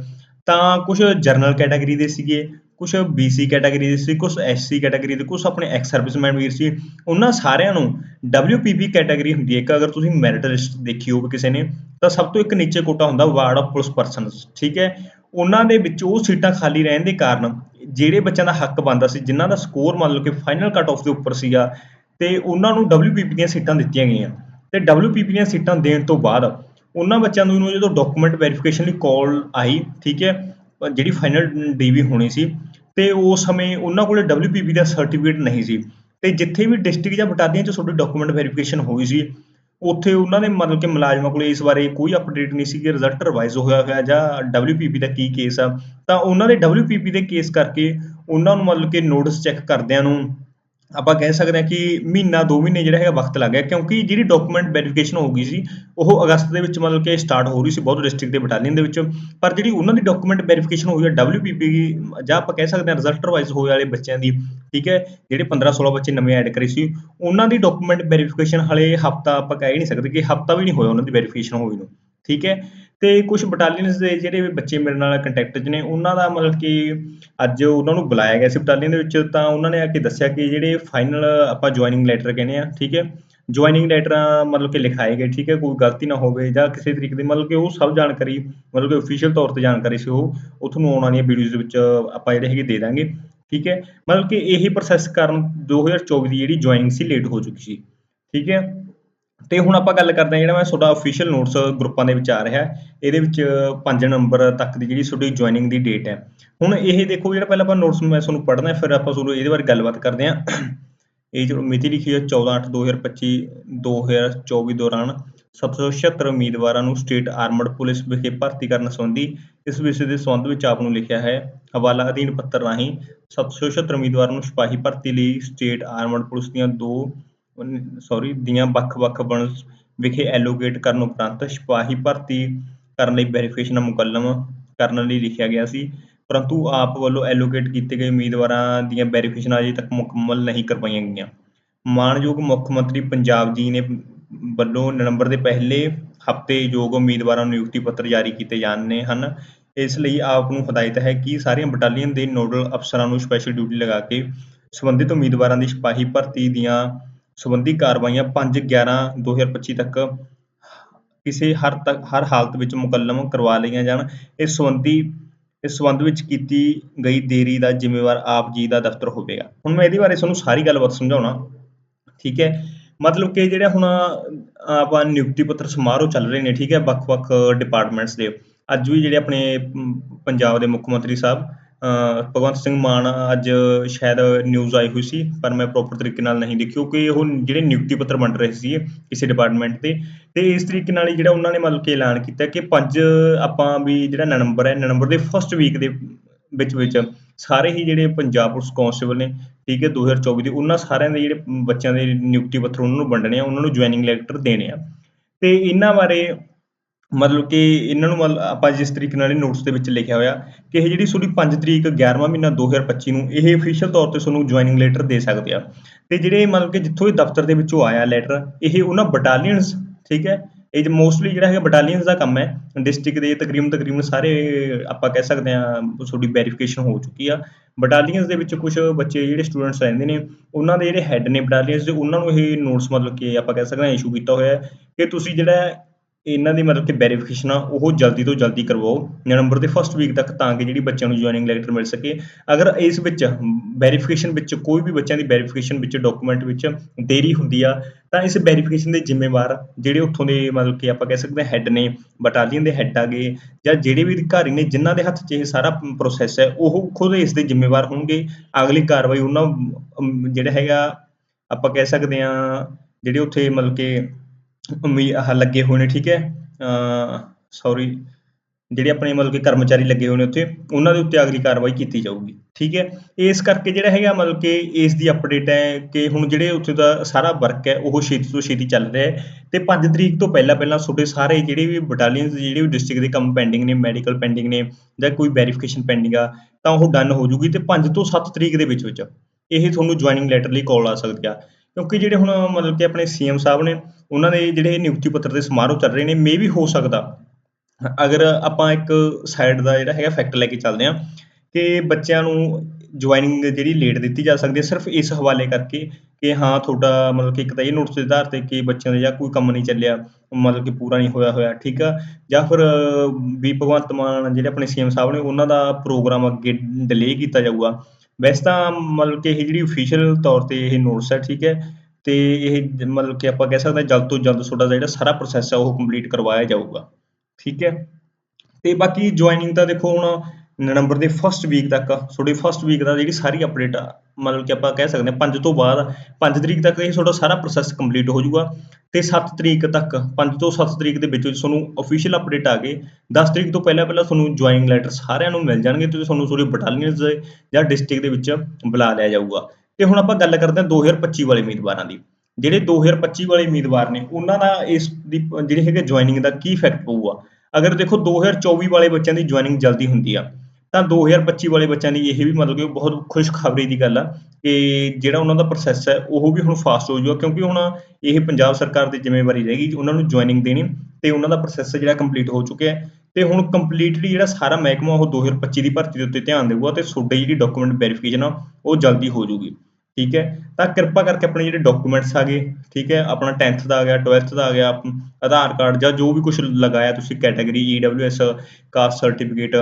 ਤਾਂ ਕੁਝ ਜਰਨਲ ਕੈਟਾਗਰੀ ਦੇ ਸੀਗੇ ਕੁਝ ਬੀਸੀ ਕੈਟਾਗਰੀ ਦੇ ਸੀ ਕੁਝ ਐਸਸੀ ਕੈਟਾਗਰੀ ਦੇ ਕੁਝ ਆਪਣੇ ਐਕਸ ਸਰਵਿਸਮੈਨ ਵੀਰ ਸੀ, ਉਹਨਾਂ ਸਾਰਿਆਂ ਨੂੰ ਡਬਲਯੂਪੀਪੀ ਕੈਟਾਗਰੀ ਹੁੰਦੀ ਹੈ। ਇੱਕ ਅਗਰ ਤੁਸੀਂ ਮੈਰਿਟ ਲਿਸਟ ਦੇਖੀ ਹੋਵੇ ਕਿਸੇ ਨੇ, ਤਾਂ ਸਭ ਤੋਂ ਇੱਕ ਨੀਚੇ ਕੋਟਾ ਹੁੰਦਾ ਵਾਰਡ ਆਫ ਪੁਲਿਸ ਪਰਸਨਸ ਠੀਕ ਹੈ? ਉਹਨਾਂ ਦੇ ਵਿੱਚ ਉਹ ਸੀਟਾਂ ਖਾਲੀ ਰਹਿਣ ਦੇ ਕਾਰਨ ਜਿਹੜੇ ਬੱਚਿਆਂ ਦਾ ਹੱਕ ਬਣਦਾ ਸੀ, ਜਿਨ੍ਹਾਂ ਦਾ ਸਕੋਰ ਮੰਨ ਲਓ ਕਿ ਫਾਈਨਲ ਕੱਟ ਆਫ ਦੇ ਉੱਪਰ ਸੀਗਾ, ਤੇ ਉਹਨਾਂ ਨੂੰ ਡਬਲਯੂਪੀਪੀ ਦੀਆਂ ਸੀਟਾਂ ਦਿੱਤੀਆਂ ਗਈਆਂ। ਤੇ ਡਬਲਯੂਪੀਪੀ ਦੀਆਂ ਸੀਟਾਂ ਦੇਣ ਤੋਂ ਬਾਅਦ ਉਹਨਾਂ ਬੱਚਿਆਂ ਨੂੰ ਜਦੋਂ ਡਾਕੂਮੈਂਟ ਵੈਰੀਫਿਕੇਸ਼ਨ ਲਈ ਕਾਲ ਆਈ, ਠੀਕ ਹੈ ਜਿਹੜੀ ਫਾਈਨਲ ਡੀਵੀ ਹੋਣੀ ਸੀ, ਤੇ ਉਸ ਸਮੇਂ ਉਹਨਾਂ ਕੋਲੇ ਡਬਲਯੂਪੀਪੀ ਦਾ ਸਰਟੀਫਿਕੇਟ ਨਹੀਂ ਸੀ। ਤੇ ਜਿੱਥੇ ਵੀ ਡਿਸਟ੍ਰਿਕਟ ਜਾਂ ਬਟਾਲੀਅਨ 'ਚ ਤੁਹਾਡੀ ਡਾਕੂਮੈਂਟ ਵੈਰੀਫਿਕੇਸ਼ਨ ਹੋਈ ਸੀ, ਉੱਥੇ ਉਹਨਾਂ ਨੇ ਮਤਲਬ ਕਿ ਮੁਲਾਜ਼ਮਾਂ ਕੋਲੇ ਇਸ ਬਾਰੇ ਕੋਈ ਅਪਡੇਟ ਨਹੀਂ ਸੀ ਕਿ ਰਿਜ਼ਲਟ ਰਿਵਾਈਜ਼ ਹੋਇਆ ਹੋਇਆ ਜਾਂ ਡਬਲਯੂਪੀਪੀ ਦਾ ਕੀ ਕੇਸ ਆ। ਤਾਂ ਉਹਨਾਂ ਦੇ ਡਬਲਯੂਪੀਪੀ ਦੇ ਕੇਸ ਕਰਕੇ ਉਹਨਾਂ ਨੂੰ ਮਤਲਬ ਕਿ ਨੋਟਿਸ ਚੈੱਕ ਕਰਦਿਆਂ ਨੂੰ ਆਪਾਂ ਕਹਿ ਸਕਦੇ ਹਾਂ ਕਿ ਮਹੀਨਾ, ਦੋ ਮਹੀਨੇ ਜਿਹੜਾ ਹੈਗਾ ਵਕਤ ਲੱਗ ਗਿਆ, ਕਿਉਂਕਿ ਜਿਹੜੀ ਡਾਕੂਮੈਂਟ ਵੈਰੀਫਿਕੇਸ਼ਨ ਹੋ ਗਈ ਸੀ, ਉਹ ਅਗਸਤ ਦੇ ਵਿੱਚ ਮਤਲਬ ਕਿ ਸਟਾਰਟ ਹੋ ਰਹੀ ਸੀ ਬਹੁਤ ਡਿਸਟ੍ਰਿਕਟ ਦੇ ਬਟਾਲੀਅਨ ਦੇ ਵਿੱਚ, ਪਰ ਜਿਹੜੀ ਉਹਨਾਂ ਦੀ ਡਾਕੂਮੈਂਟ ਵੈਰੀਫਿਕੇਸ਼ਨ ਹੋਈ ਹੈ ਡਬਲਯੂਪੀਪੀ ਜਾਂ ਆਪਾਂ ਕਹਿ ਸਕਦੇ ਹਾਂ ਰਿਜ਼ਲਟ ਵਾਈਜ਼ ਹੋਏ ਵਾਲੇ ਬੱਚਿਆਂ ਦੀ, ਠੀਕ ਹੈ, ਜਿਹੜੇ 15 16 ਬੱਚੇ ਨਵੇਂ ਐਡ ਕਰੇ ਸੀ, ਉਹਨਾਂ ਦੀ ਡਾਕੂਮੈਂਟ ਵੈਰੀਫਿਕੇਸ਼ਨ ਹਲੇ ਹਫਤਾ ਆਪਾਂ ਕਹਿ ਹੀ ਨਹੀਂ ਸਕਦੇ ਕਿ ਹਫਤਾ ਵੀ ਨਹੀਂ ਹੋਇਆ ਉਹਨਾਂ ਦੀ ਵੈਰੀਫਿਕੇਸ਼ਨ ਹੋਈ ਨੂੰ। ਠੀਕ ਹੈ? ਤੇ ਕੁਝ ਬਟਾਲੀਅਨਸ ਦੇ ਜਿਹੜੇ ਬੱਚੇ ਮੇਰੇ ਨਾਲ ਕੰਟੈਕਟ 'ਚ ਨੇ, ਉਹਨਾਂ ਦਾ ਮਤਲਬ ਕਿ ਅੱਜ ਉਹਨਾਂ ਨੂੰ ਬੁਲਾਇਆ ਗਿਆ ਸੀ ਬਟਾਲੀਅਨ ਦੇ ਵਿੱਚ, ਤਾਂ ਉਹਨਾਂ ਨੇ ਆ ਕੇ ਦੱਸਿਆ ਕਿ ਜਿਹੜੇ ਫਾਈਨਲ ਆਪਾਂ ਜੁਆਇਨਿੰਗ ਲੈਟਰ ਕਹਿੰਦੇ ਆ, ਠੀਕ ਹੈ? ਜੁਆਇਨਿੰਗ ਲੈਟਰਾਂ ਮਤਲਬ ਕਿ ਲਿਖਾਏ ਗਏ, ਠੀਕ ਹੈ? ਕੋਈ ਗਲਤੀ ਨਾ ਹੋਵੇ ਜਾਂ ਕਿਸੇ ਤਰੀਕੇ ਦੀ, ਮਤਲਬ ਕਿ ਉਹ ਸਭ ਜਾਣਕਾਰੀ, ਮਤਲਬ ਕਿ ਅਫੀਸ਼ੀਅਲ ਤੌਰ ਤੇ ਜਾਣਕਾਰੀ ਸੀ ਉਹ ਉਹ ਤੁਹਾਨੂੰ ਆਉਣ ਵਾਲੀਆਂ ਵੀਡੀਓਜ਼ ਦੇ ਵਿੱਚ ਆਪਾਂ ਜਿਹੜੇ ਹੈਗੇ ਦੇ ਦਾਂਗੇ, ਠੀਕ ਹੈ? ਮਤਲਬ ਕਿ ਇਹੀ ਪ੍ਰੋਸੈਸ ਕਾਰਨ 2024 ਦੀ ਜਿਹੜੀ ਜੁਆਇਨਿੰਗ ਸੀ ਲੇਟ ਹੋ ਚੁੱਕੀ ਸੀ, ਠੀਕ ਹੈ? ਤੇ ਹੁਣ ਆਪਾਂ ਗੱਲ ਕਰਦੇ ਹਾਂ ਜਿਹੜਾ ਮੈਂ ਤੁਹਾਡਾ ਅਫੀਸ਼ੀਅਲ ਨੋਟਸ ਗਰੁੱਪਾਂ ਦੇ ਵਿੱਚ ਆ ਰਿਹਾ ਇਹਦੇ ਵਿੱਚ 5 ਨੰਬਰ ਤੱਕ ਦੀ ਜਿਹੜੀ ਤੁਹਾਡੀ ਜੁਆਇਨਿੰਗ ਦੀ ਡੇਟ ਹੈ। ਹੁਣ ਇਹ ਦੇਖੋ ਜਿਹੜਾ ਪਹਿਲਾਂ ਆਪਾਂ ਨੋਟਸ ਮੈਂ ਤੁਹਾਨੂੰ ਪੜ੍ਹਨਾ ਫਿਰ ਆਪਾਂ ਤੁਹਾਨੂੰ ਇਹਦੇ ਬਾਰੇ ਗੱਲਬਾਤ ਕਰਦੇ ਹਾਂ। ਇਹ ਜੋ ਮਿਤੀ ਲਿਖੀ ਹੈ 14/8/2025 2024 ਦੌਰਾਨ 776 ਉਮੀਦਵਾਰਾਂ ਨੂੰ ਸਟੇਟ ਆਰਮਡ ਪੁਲਿਸ ਵਿਖੇ ਭਰਤੀ ਕਰਨ ਸੰਬੰਧੀ ਇਸ ਵਿਸ਼ੇ ਦੇ ਸੰਬੰਧ ਵਿੱਚ ਆਪ ਨੂੰ ਲਿਖਿਆ ਹੈ, ਹਵਾਲਾ ਅਧੀਨ ਪੱਤਰ ਰਾਹੀਂ 776 ਉਮੀਦਵਾਰਾਂ ਨੂੰ ਸਿਪਾਹੀ ਭਰਤੀ ਲਈ ਸਟੇਟ ਆਰਮਡ ਪੁਲਿਸ ਦੀਆਂ ਦੋ ਸੌਰੀ ਦੀਆਂ ਵੱਖ-ਵੱਖ ਵਣ ਵਿਖੇ ਐਲੋਕੇਟ ਕਰਨ ਉਪਰੰਤ ਸਿਪਾਹੀ ਭਰਤੀ ਕਰਨ ਲਈ ਵੈਰੀਫਿਕੇਸ਼ਨ ਮੁਕੱਲਮ ਕਰਨ ਲਈ ਲਿਖਿਆ ਗਿਆ ਸੀ। ਪਰੰਤੂ ਆਪ ਵੱਲੋਂ ਐਲੋਕੇਟ ਕੀਤੇ ਗਏ ਉਮੀਦਵਾਰਾਂ ਦੀਆਂ ਵੈਰੀਫਿਕੇਸ਼ਨ ਅਜੇ ਤੱਕ ਮੁਕੰਮਲ ਨਹੀਂ ਕਰਵਾਈਆਂ ਗਈਆਂ। ਮਾਣਯੋਗ ਮੁੱਖ ਮੰਤਰੀ ਪੰਜਾਬ ਜੀ ਨੇ ਵੱਲੋਂ ਨਵੰਬਰ ਦੇ ਪਹਿਲੇ ਹਫ਼ਤੇ ਯੋਗ ਉਮੀਦਵਾਰਾਂ ਨੂੰ ਨਿਯੁਕਤੀ ਪੱਤਰ ਜਾਰੀ ਕੀਤੇ ਜਾਣੇ ਹਨ। ਇਸ ਲਈ ਆਪ ਨੂੰ ਹਦਾਇਤ ਹੈ ਕਿ ਸਾਰੀਆਂ ਬਟਾਲੀਅਨ ਦੇ ਨੋਡਲ ਅਫਸਰਾਂ ਨੂੰ ਸਪੈਸ਼ਲ ਡਿਊਟੀ ਲਗਾ ਕੇ ਸੰਬੰਧਿਤ ਉਮੀਦਵਾਰਾਂ ਦੀ ਸਿਪਾਹੀ ਭਰਤੀ ਦੀਆਂ ਸੰਬੰਧੀ ਕਾਰਵਾਈਆਂ 5/11/2025 ਤੱਕ ਕਿਸੇ ਹਰ ਤੱਕ, ਹਰ ਹਾਲਤ ਵਿੱਚ ਮੁਕੱਲਮ ਕਰਵਾ ਲਈਆਂ ਜਾਣ। ਇਸ ਸੰਬੰਧੀ, ਇਸ ਸੰਬੰਧ ਵਿੱਚ ਕੀਤੀ ਗਈ ਦੇਰੀ ਦਾ ਜ਼ਿੰਮੇਵਾਰ ਆਪ ਜੀ ਦਾ ਦਫ਼ਤਰ ਹੋਵੇਗਾ। ਹੁਣ ਮੈਂ ਇਹਦੇ ਬਾਰੇ ਤੁਹਾਨੂੰ ਸਾਰੀ ਗੱਲਬਾਤ ਸਮਝਾਉਣਾ। ਠੀਕ ਹੈ? ਮਤਲਬ ਕਿ ਜਿਹੜਾ ਹੁਣ ਆਪਾਂ ਨਿਯੁਕਤੀ ਪੱਤਰ ਸਮਾਰੋਹ ਚੱਲ ਰਹੇ ਨੇ, ਠੀਕ ਹੈ? ਵੱਖ-ਵੱਖ ਡਿਪਾਰਟਮੈਂਟਸ ਦੇ। ਅੱਜ ਵੀ ਜਿਹੜੇ ਆਪਣੇ ਪੰਜਾਬ ਦੇ ਮੁੱਖ ਮੰਤਰੀ ਸਾਹਿਬ ਭਗਵੰਤ ਸਿੰਘ ਮਾਨ ਅੱਜ ਸ਼ਾਇਦ ਨਿਊਜ਼ ਆਈ ਹੋਈ ਸੀ, ਪਰ ਮੈਂ ਪ੍ਰੋਪਰ ਤਰੀਕੇ ਨਾਲ ਨਹੀਂ ਦੇਖੀ, ਕਿਉਂਕਿ ਉਹ ਜਿਹੜੇ ਨਿਯੁਕਤੀ ਪੱਤਰ ਵੰਡ ਰਹੇ ਸੀ ਕਿਸੇ ਡਿਪਾਰਟਮੈਂਟ ਦੇ ਤੇ ਇਸ ਤਰੀਕੇ ਨਾਲ ਹੀ ਜਿਹੜਾ ਉਹਨਾਂ ਨੇ ਮਤਲਬ ਕਿ ਐਲਾਨ ਕੀਤਾ ਕਿ ਪੰਜ ਆਪਾਂ ਵੀ ਜਿਹੜਾ ਨਵੰਬਰ ਹੈ ਨਵੰਬਰ ਦੇ ਫਸਟ ਵੀਕ ਦੇ ਵਿੱਚ ਵਿੱਚ ਸਾਰੇ ਹੀ ਜਿਹੜੇ ਪੰਜਾਬ ਪੁਲਿਸ ਕਾਂਸਟੇਬਲ ਨੇ, ਠੀਕ ਹੈ 2024 ਦੇ, ਉਹਨਾਂ ਸਾਰਿਆਂ ਦੇ ਜਿਹੜੇ ਬੱਚਿਆਂ ਦੇ ਨਿਯੁਕਤੀ ਪੱਤਰ ਉਹਨਾਂ ਨੂੰ ਵੰਡਣੇ ਆ, ਉਹਨਾਂ ਨੂੰ ਜੁਆਇਨਿੰਗ ਲੈਟਰ ਦੇਣੇ ਆ। ਤੇ ਇਹਨਾਂ ਬਾਰੇ ਮਤਲਬ ਕਿ ਇਹਨਾਂ ਨੂੰ ਮਤਲਬ ਆਪਾਂ ਜਿਸ ਤਰੀਕੇ ਨਾਲ ਇਹ ਨੋਟਸ ਦੇ ਵਿੱਚ ਲਿਖਿਆ ਹੋਇਆ ਕਿ ਇਹ ਜਿਹੜੀ ਤੁਹਾਡੀ 5 ਤਰੀਕ 11ਵਾਂ ਮਹੀਨਾ 2025 ਨੂੰ ਇਹ ਅਫੀਸ਼ੀਅਲ ਤੌਰ ਤੇ ਤੁਹਾਨੂੰ ਜੁਆਇਨਿੰਗ ਲੈਟਰ ਦੇ ਸਕਦੇ ਆ। ਤੇ ਜਿਹੜੇ ਮਤਲਬ ਕਿ ਜਿੱਥੋਂ ਇਹ ਦਫ਼ਤਰ ਦੇ ਵਿੱਚੋਂ ਆਇਆ ਲੈਟਰ ਇਹ ਉਹਨਾਂ ਬਟਾਲੀਅਨਸ ਠੀਕ ਹੈ? ਇਹ ਮੋਸਟਲੀ ਜਿਹੜਾ ਹੈਗਾ ਬਟਾਲੀਅਨਸ ਦਾ ਕੰਮ ਹੈ। ਡਿਸਟ੍ਰਿਕਟ ਦੇ ਤਕਰੀਬਨ ਤਕਰੀਬਨ ਸਾਰੇ ਆਪਾਂ ਕਹਿ ਸਕਦੇ ਆ ਤੁਹਾਡੀ ਵੈਰੀਫਿਕੇਸ਼ਨ ਹੋ ਚੁੱਕੀ ਆ। ਬਟਾਲੀਅਨਸ ਦੇ ਵਿੱਚ ਕੁਝ ਬੱਚੇ ਜਿਹੜੇ ਸਟੂਡੈਂਟਸ ਰਹਿੰਦੇ ਨੇ, ਉਹਨਾਂ ਦੇ ਜਿਹੜੇ ਹੈੱਡ ਨੇ ਬਟਾਲੀਅਨਸ ਦੇ, ਉਹਨਾਂ ਨੂੰ ਇਹ ਨੋਟਸ ਮਤਲਬ ਕਿ ਆਪਾਂ ਕਹਿ ਸਕਦੇ ਆ ਇਸ਼ੂ ਕੀਤਾ ਹੋਇਆ ਕਿ ਤੁਸੀਂ ਜਿਹੜਾ ਇਹਨਾਂ ਦੀ ਮਤਲਬ ਕਿ ਵੈਰੀਫਿਕੇਸ਼ਨ ਆ, ਉਹ ਜਲਦੀ ਤੋਂ ਜਲਦੀ ਕਰਵਾਓ। ਨਵੰਬਰ ਦੇ ਫਸਟ ਵੀਕ ਤੱਕ ਤਾਂ ਕਿ ਜਿਹੜੀ ਬੱਚਿਆਂ ਨੂੰ ਜੁਆਇਨਿੰਗ ਲੈਟਰ ਮਿਲ ਸਕੇ। ਅਗਰ ਇਸ ਵਿੱਚ ਵੈਰੀਫਿਕੇਸ਼ਨ ਵਿੱਚ ਕੋਈ ਵੀ ਬੱਚਿਆਂ ਦੀ ਵੈਰੀਫਿਕੇਸ਼ਨ ਵਿੱਚ ਡਾਕੂਮੈਂਟ ਵਿੱਚ ਦੇਰੀ ਹੁੰਦੀ ਆ, ਤਾਂ ਇਸ ਵੈਰੀਫਿਕੇਸ਼ਨ ਦੇ ਜ਼ਿੰਮੇਵਾਰ ਜਿਹੜੇ ਉੱਥੋਂ ਦੇ ਮਤਲਬ ਕਿ ਆਪਾਂ ਕਹਿ ਸਕਦੇ ਹਾਂ ਹੈੱਡ ਨੇ ਬਟਾਲੀਅਨ ਦੇ ਹੈੱਡ ਆਗੇ, ਜਾਂ ਜਿਹੜੇ ਵੀ ਅਧਿਕਾਰੀ ਨੇ ਜਿਨ੍ਹਾਂ ਦੇ ਹੱਥ 'ਚ ਇਹ ਸਾਰਾ ਪ੍ਰੋਸੈਸ ਹੈ, ਉਹ ਖੁਦ ਇਸ ਦੇ ਜ਼ਿੰਮੇਵਾਰ ਹੋਣਗੇ। ਅਗਲੀ ਕਾਰਵਾਈ ਉਹਨਾਂ ਜਿਹੜਾ ਹੈਗਾ, ਆਪਾਂ ਕਹਿ ਸਕਦੇ ਹਾਂ, ਜਿਹੜੇ ਉੱਥੇ ਮਤਲਬ ਕਿ ਉਮੀ ਆਹ ਲੱਗੇ ਹੋਏ ਨੇ, ਠੀਕ ਹੈ? ਸੌਰੀ ਜਿਹੜੇ ਆਪਣੇ ਮਤਲਬ ਕਿ ਕਰਮਚਾਰੀ ਲੱਗੇ ਹੋਏ ਨੇ ਉੱਥੇ, ਉਹਨਾਂ ਦੇ ਉੱਤੇ ਅਗਲੀ ਕਾਰਵਾਈ ਕੀਤੀ ਜਾਊਗੀ, ਠੀਕ ਹੈ? ਇਸ ਕਰਕੇ ਜਿਹੜਾ ਹੈਗਾ ਮਤਲਬ ਕਿ ਇਸ ਦੀ ਅਪਡੇਟ ਹੈ ਕਿ ਹੁਣ ਜਿਹੜੇ ਉੱਥੇ ਦਾ ਸਾਰਾ ਵਰਕ ਹੈ, ਉਹ ਛੇਤੀ ਤੋਂ ਛੇਤੀ ਚੱਲ ਰਿਹਾ ਹੈ ਤੇ 5 ਤਰੀਕ ਤੋਂ ਪਹਿਲਾਂ ਪਹਿਲਾਂ ਤੁਹਾਡੇ ਸਾਰੇ ਜਿਹੜੇ ਵੀ ਬਟਾਲੀਅਨਸ ਜਿਹੜੇ ਵੀ ਡਿਸਟ੍ਰਿਕਟ ਦੇ ਕੰਮ ਪੈਂਡਿੰਗ ਨੇ ਮੈਡੀਕਲ ਪੈਂਡਿੰਗ ਨੇ, ਜਾਂ ਕੋਈ ਵੈਰੀਫਿਕੇਸ਼ਨ ਪੈਂਡਿੰਗ ਆ, ਤਾਂ ਉਹ ਡਨ ਹੋ ਜੂਗੀ ਤੇ 5 ਤੋਂ 7 ਤਰੀਕ ਦੇ ਵਿੱਚ ਵਿੱਚ ਇਹ ਤੁਹਾਨੂੰ ਜੁਆਇਨਿੰਗ ਲੈਟਰ ਲਈ ਕਾਲ ਆ ਸਕਦੀ ਆ। ਕਿਉਂਕਿ ਜਿਹੜੇ ਹੁਣ ਮਤਲਬ ਕਿ ਆਪਣੇ ਸੀਐਮ ਸਾਹਿਬ ਨੇ, ਉਹਨਾਂ ਦੇ ਜਿਹੜੇ ਨਿਯੁਕਤੀ ਪੱਤਰ ਦੇ ਸਮਾਰੋਹ ਚੱਲ ਰਹੇ ਨੇ ਮੇ ਵੀ ਹੋ ਸਕਦਾ। ਅਗਰ ਆਪਾਂ ਇੱਕ ਸਾਈਡ ਦਾ ਜਿਹੜਾ ਹੈਗਾ ਫੈਕਟ ਲੈ ਕੇ ਚੱਲਦੇ ਹਾਂ ਕਿ ਬੱਚਿਆਂ ਨੂੰ ਜੁਆਇਨਿੰਗ ਜਿਹੜੀ ਲੇਟ ਦਿੱਤੀ ਜਾ ਸਕਦੀ ਹੈ, ਸਿਰਫ ਇਸ ਹਵਾਲੇ ਕਰਕੇ ਕਿ ਹਾਂ, ਤੁਹਾਡਾ ਮਤਲਬ ਕਿ ਇੱਕ ਤਾਂ ਇਹ ਨੋਟਿਸ ਦੇ ਆਧਾਰ ਤੇ ਕਿ ਬੱਚਿਆਂ ਦਾ ਜਾਂ ਕੋਈ ਕੰਮ ਨਹੀਂ ਚੱਲਿਆ, ਮਤਲਬ ਕਿ ਪੂਰਾ ਨਹੀਂ ਹੋਇਆ ਹੋਇਆ, ਠੀਕ ਆ? ਜਾਂ ਫਿਰ ਵੀ ਭਗਵੰਤ ਮਾਨ ਜਿਹੜੇ ਆਪਣੇ ਸੀਐਮ ਸਾਹਿਬ ਨੇ, ਉਹਨਾਂ ਦਾ ਪ੍ਰੋਗਰਾਮ ਅੱਗੇ ਡਿਲੇ ਕੀਤਾ ਜਾਊਗਾ। ਵੈਸੇ ਤਾਂ ਮਤਲਬ ਕਿ ਇਹ ਜਿਹੜੀ ਅਫੀਸ਼ੀਅਲ ਤੌਰ ਤੇ ਇਹ ਨੋਟਿਸ ਹੈ ਠੀਕ ਹੈ, ਤੇ ਇਹ ਮਤਲਬ ਕਿ ਆਪਾਂ ਕਹਿ ਸਕਦੇ ਹਾਂ ਜਲਦ ਤੋਂ ਜਲਦ ਤੁਹਾਡਾ ਜਿਹੜਾ ਸਾਰਾ ਪ੍ਰੋਸੈਸ ਹੈ ਉਹ ਕੰਪਲੀਟ ਕਰਵਾਇਆ ਜਾਊਗਾ, ਠੀਕ ਹੈ। ਤੇ ਬਾਕੀ ਜੁਆਇਨਿੰਗ ਤਾਂ ਦੇਖੋ ਹੁਣ ਨਵੰਬਰ ਦੇ ਫਸਟ ਵੀਕ ਤੱਕ, ਤੁਹਾਡੀ ਫਸਟ ਵੀਕ ਦਾ ਜਿਹੜੀ ਸਾਰੀ ਅਪਡੇਟ ਮਤਲਬ ਕਿ ਆਪਾਂ ਕਹਿ ਸਕਦੇ ਹਾਂ 5 ਤੋਂ ਬਾਅਦ 5 ਤਰੀਕ ਤੱਕ ਇਹ ਤੁਹਾਡਾ ਸਾਰਾ ਪ੍ਰੋਸੈਸ ਕੰਪਲੀਟ ਹੋ ਜਾਊਗਾ ਤੇ 7 ਤਰੀਕ ਤੱਕ 5 ਤੋਂ 7 ਤਰੀਕ ਦੇ ਵਿੱਚ ਤੁਹਾਨੂੰ ਅਫੀਸ਼ੀਅਲ ਅਪਡੇਟ ਆ ਗਏ। 10 ਤਰੀਕ ਤੋਂ ਪਹਿਲਾਂ ਪਹਿਲਾਂ ਤੁਹਾਨੂੰ ਜੁਆਇਨਿੰਗ ਲੈਟਰ ਸਾਰਿਆਂ ਨੂੰ ਮਿਲ ਜਾਣਗੇ ਤੇ ਤੁਹਾਨੂੰ ਤੁਹਾਡੇ ਬਟਾਲੀਅਨਸ ਦੇ ਜਾਂ ਡਿਸਟ੍ਰਿਕਟ ਦੇ ਵਿੱਚ ਬੁਲਾ ਲਿਆ ਜਾਊਗਾ। ਤੇ ਹੁਣ ਆਪਾਂ ਗੱਲ ਕਰਦੇ ਹਾਂ 2025 ਵਾਲੇ ਉਮੀਦਵਾਰਾਂ ਦੀ। ਜਿਹੜੇ 2025 ਵਾਲੇ ਉਮੀਦਵਾਰ ਨੇ, ਉਹਨਾਂ ਦਾ ਇਸ ਦੀ ਜਿਹੜੀ ਹੈਗੇ ਜੁਆਇਨਿੰਗ ਦਾ ਕੀ ਇਫੈਕਟ ਪਊਗਾ? ਅਗਰ ਦੇਖੋ 2024 ਵਾਲੇ ਬੱਚਿਆਂ ਦੀ ਜੁਆਇਨਿੰਗ ਜਲਦੀ ਹੁੰਦੀ ਆ। ਤਾਂ 2025 ਵਾਲੇ ਬੱਚਿਆਂ ਲਈ ਇਹ ਵੀ ਮਤਲਬ ਕਿ ਬਹੁਤ ਖੁਸ਼ਖਬਰੀ ਦੀ ਗੱਲ ਆ ਕਿ ਜਿਹੜਾ ਉਹਨਾਂ ਦਾ ਪ੍ਰੋਸੈਸ ਹੈ, ਉਹ ਵੀ ਹੁਣ ਫਾਸਟ ਹੋ ਜਾਊਗਾ ਕਿਉਂਕਿ ਹੁਣ ਇਹ ਪੰਜਾਬ ਸਰਕਾਰ ਦੀ ਜ਼ਿੰਮੇਵਾਰੀ ਰਹੇਗੀ ਉਹਨਾਂ ਨੂੰ ਜੁਆਇਨਿੰਗ ਦੇਣੀ ਤੇ ਉਹਨਾਂ ਦਾ ਪ੍ਰੋਸੈਸ ਜਿਹੜਾ ਕੰਪਲੀਟ ਹੋ ਚੁੱਕਿਆ ਹੈ ਤੇ ਹੁਣ ਕੰਪਲੀਟਲੀ ਜਿਹੜਾ ਸਾਰਾ ਮਹਿਕਮਾ ਉਹ 2025 ਦੀ ਭਰਤੀ ਦੇ ਉੱਤੇ ਧਿਆਨ ਦੇਊਗਾ ਤੇ ਤੁਹਾਡੀ ਜਿਹੜੀ ਡਾਕੂਮੈਂਟ ਵੈਰੀਫਿਕੇਸ਼ਨ ਆ, ਉਹ ਜਲਦੀ ਹੋ ਜਾਊਗੀ। ਠੀਕ ਹੈ? ਤਾਂ ਕਿਰਪਾ ਕਰਕੇ ਆਪਣੇ ਜਿਹੜੇ ਡਾਕੂਮੈਂਟਸ ਆ ਗਏ ਠੀਕ ਹੈ, ਆਪਣਾ 10th ਦਾ ਆ ਗਿਆ 12th ਦਾ ਆ ਗਿਆ ਆਧਾਰ ਕਾਰਡ ਜਾਂ ਜੋ ਵੀ ਕੁਝ ਲਗਾਇਆ ਤੁਸੀਂ ਕੈਟਾਗਰੀ ਈਡਬਲਯੂਐਸ ਕਾਸਟ ਸਰਟੀਫਿਕੇਟ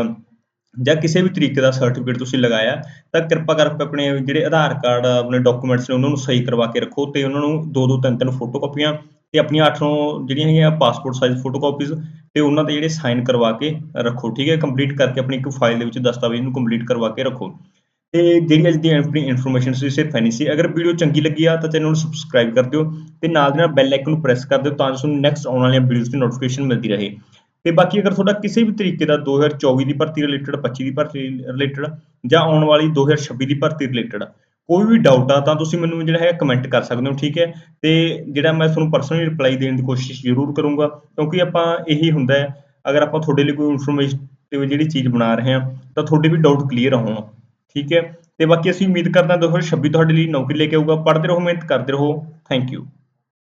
ਜਾਂ ਕਿਸੇ ਵੀ ਤਰੀਕੇ ਦਾ ਸਰਟੀਫਿਕੇਟ ਤੁਸੀਂ ਲਗਾਇਆ, ਤਾਂ ਕਿਰਪਾ ਕਰਕੇ ਆਪਣੇ ਜਿਹੜੇ ਆਧਾਰ ਕਾਰਡ, ਆਪਣੇ ਡਾਕੂਮੈਂਟਸ ਨੇ ਉਹਨਾਂ ਨੂੰ ਸਹੀ ਕਰਵਾ ਕੇ ਰੱਖੋ ਤੇ ਉਹਨਾਂ ਨੂੰ ਦੋ ਦੋ ਤਿੰਨ ਤਿੰਨ ਫੋਟੋ ਕਾਪੀਆਂ ਤੇ ਆਪਣੀਆਂ ਅੱਠ ਅੱਠੋਂ ਜਿਹੜੀਆਂ ਹੈਗੀਆਂ ਪਾਸਪੋਰਟ ਸਾਈਜ਼ ਫੋਟੋ ਕਾਪੀਜ਼ ਤੇ ਉਹਨਾਂ ਦੇ ਜਿਹੜੇ ਸਾਈਨ ਕਰਵਾ ਕੇ ਰੱਖੋ, ਠੀਕ ਹੈ? ਕੰਪਲੀਟ ਕਰਕੇ ਆਪਣੀ ਇੱਕ ਫਾਈਲ ਦੇ ਵਿੱਚ ਦਸਤਾਵੇਜ਼ ਨੂੰ ਕੰਪਲੀਟ ਕਰਵਾ ਕੇ ਰੱਖੋ। ਤੇ ਜਿਹੜੀ ਅੱਜ ਦੀ ਆਪਣੀ ਇਨਫੋਰਮੇਸ਼ਨ ਸੀ, ਸਿਰਫ ਐਨੀ ਸੀ। ਅਗਰ ਵੀਡੀਓ ਚੰਗੀ ਲੱਗੀ ਆ, ਤਾਂ ਚੈਨਲ ਨੂੰ ਸਬਸਕ੍ਰਾਈਬ ਕਰ ਦਿਓ ਤੇ ਨਾਲ ਦੇ ਨਾਲ ਬੈਲ ਆਈਕਨ ਨੂੰ ਪ੍ਰੈਸ ਕਰ ਦਿਓ ਤਾਂ ਜੋ ਤੁਹਾਨੂੰ ਨੈਕਸਟ ਆਉਣ ਵਾਲੀਆਂ ਵੀਡੀਓਜ਼ ਦੀ ਨੋਟੀਫਿਕੇਸ਼ਨ ਮਿਲਦੀ ਰਹੇ। ਤੇ ਬਾਕੀ ਅਗਰ ਤੁਹਾਡਾ ਕਿਸੇ ਵੀ ਤਰੀਕੇ ਦਾ 2024 ਦੀ ਭਰਤੀ ਰਿਲੇਟਡ 25 ਦੀ ਭਰਤੀ ਰਿਲੇਟਡ ਜਾਂ ਆਉਣ ਵਾਲੀ 2026 ਦੀ ਭਰਤੀ ਰਿਲੇਟਡ ਕੋਈ ਵੀ ਡਾਊਟ ਆ ਤਾਂ ਤੁਸੀਂ ਮੈਨੂੰ ਜਿਹੜਾ ਹੈ ਕਮੈਂਟ ਕਰ ਸਕਦੇ ਹੋ, ਠੀਕ ਹੈ? ਤੇ ਜਿਹੜਾ ਮੈਂ ਤੁਹਾਨੂੰ ਪਰਸਨਲੀ ਰਿਪਲਾਈ ਦੇਣ ਦੀ ਕੋਸ਼ਿਸ਼ ਜ਼ਰੂਰ ਕਰੂੰਗਾ, ਕਿਉਂਕਿ ਆਪਾਂ ਇਹੀ ਹੁੰਦਾ ਹੈ, ਅਗਰ ਆਪਾਂ ਤੁਹਾਡੇ ਲਈ ਕੋਈ ਇਨਫੋਰਮੇਸ਼ਨ ਜਿਹੜੀ ਚੀਜ਼ ਬਣਾ ਰਹੇ ਹਾਂ, ਤਾਂ ਤੁਹਾਡੇ ਵੀ ਡਾਊਟ ਕਲੀਅਰ ਹੋਣ, ਠੀਕ ਹੈ? ਤੇ ਬਾਕੀ ਅਸੀਂ ਉਮੀਦ ਕਰਦੇ ਹਾਂ 2026 ਤੁਹਾਡੇ ਲਈ ਨੌਕਰੀ ਲੈ ਕੇ ਆਊਗਾ, ਪੜ੍ਹਦੇ ਰਹੋ, ਮਿਹਨਤ ਕਰਦੇ ਰਹੋ ਥੈਂਕ ਯੂ